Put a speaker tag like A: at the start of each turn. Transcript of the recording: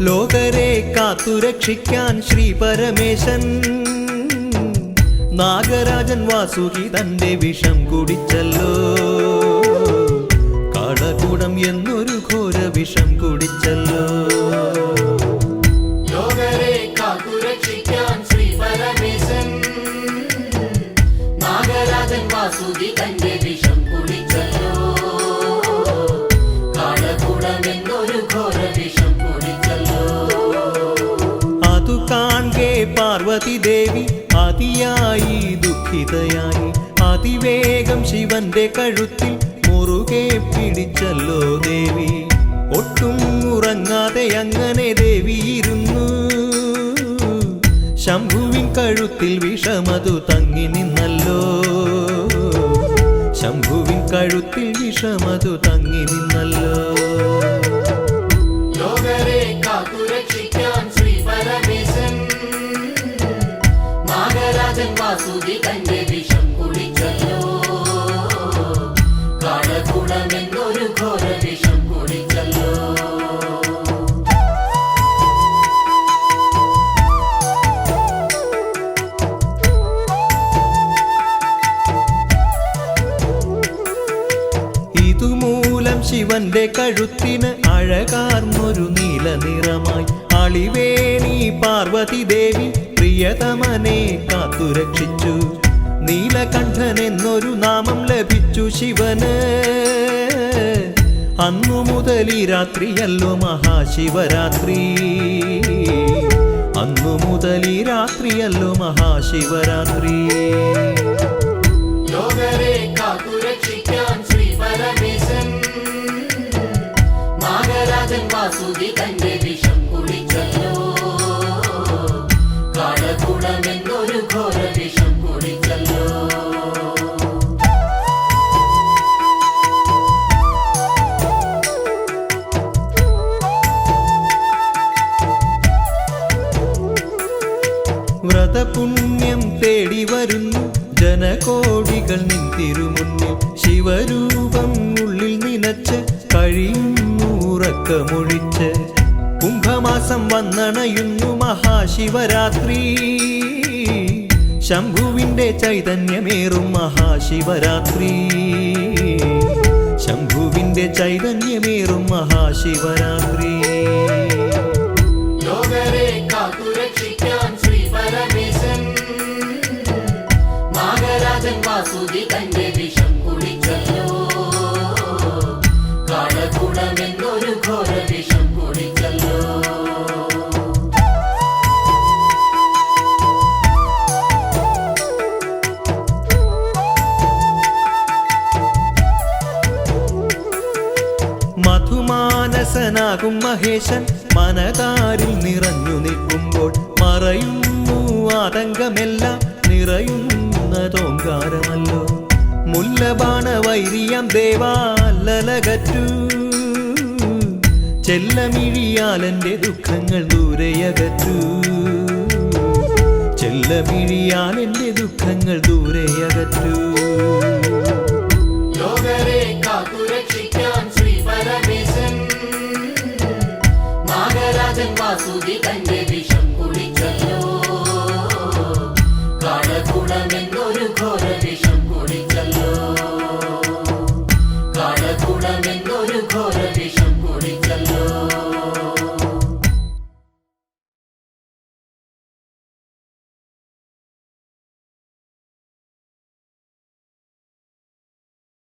A: ലോകരെ കാത്തുരക്ഷിക്കാൻ ശ്രീ പരമേശൻ. നാഗരാജൻ വാസുകി തന്റെ വിഷം കുടിച്ചല്ലോ. പാർവതി ദേവി അതിയായി ദുഃഖിതയായി. അതിവേഗം ശിവന്റെ കഴുത്തിൽ മുറുകെ പിടിച്ചല്ലോ ദേവി. ഒട്ടും ഉറങ്ങാതെ അങ്ങനെ ദേവി ഇരുന്നു. ശംഭുവിൻ കഴുത്തിൽ വിഷമതു തങ്ങി നിന്നല്ലോ. ശംഭുവിൻ കഴുത്തിൽ വിഷമതു തങ്ങി നിന്നല്ലോ. ഇതുമൂലം ശിവന്റെ കഴുത്തിന് അഴകാർന്നൊരു നീല നിറമായി. അളിവേണി പാർവതി ദേവി പ്രിയതമനെ കാത്തുരക്ഷിച്ചു നീലകണ്ഠൻ എന്നൊരു നാമം ലഭിച്ചു ശിവന്. അന്നു മുതൽ ഈ രാത്രിയല്ലോ മഹാശിവരാത്രി. അന്നു മുതൽ ഈ രാത്രിയല്ലോ മഹാശിവരാത്രി.
B: ലോകരെ കാത്തുരക്ഷിക്കാൻ വാസുകി തന്റെ വിഷം കുടിച്ചല്ലോ. കാളകൂടമെന്നൊരു ഘോര വിഷം കുടിച്ചല്ലോ.
A: വ്രതപുണ്യം തേടി വരുന്നു. ജനകോടികൾ നിന്തിരുമുന്നിൽ ശിവരൂപം ഉള്ളിൽ നിനച്ച് കഴിയുന്നു. ഉറക്കമൊഴിച്ച് കുംഭമാസം വന്നണയുന്നു മഹാശിവരാത്രി. ശംഭുവിന്റെ ചൈതന്യമേറും മഹാശിവരാത്രി. ശംഭുവിന്റെ ചൈതന്യമേറും മഹാശിവരാത്രി.
B: ലോകരെ
A: മധുമാനസനാകും മഹേശൻ. മനതാരിൽ നിറഞ്ഞു നിൽക്കുമ്പോൾ മറയുന്നു ആതങ്കമെല്ലാം. നിറയുന്നതോങ്കാരമല്ലോ മുല്ലബാണ വൈരിയം ദേവാലകറ്റു ചെല്ലമിഴിയാലെന്റെ ദുഃഖങ്ങൾ ദൂരെയകറ്റു. ചെല്ലമിഴിയാലെന്റെ ദുഃഖങ്ങൾ ദൂരെയകറ്റു.
B: നാഗരാജൻ വാസുകി തന്റെ വിഷം കുടിച്ചല്ലോ. കാളകൂടമെന്നൊരു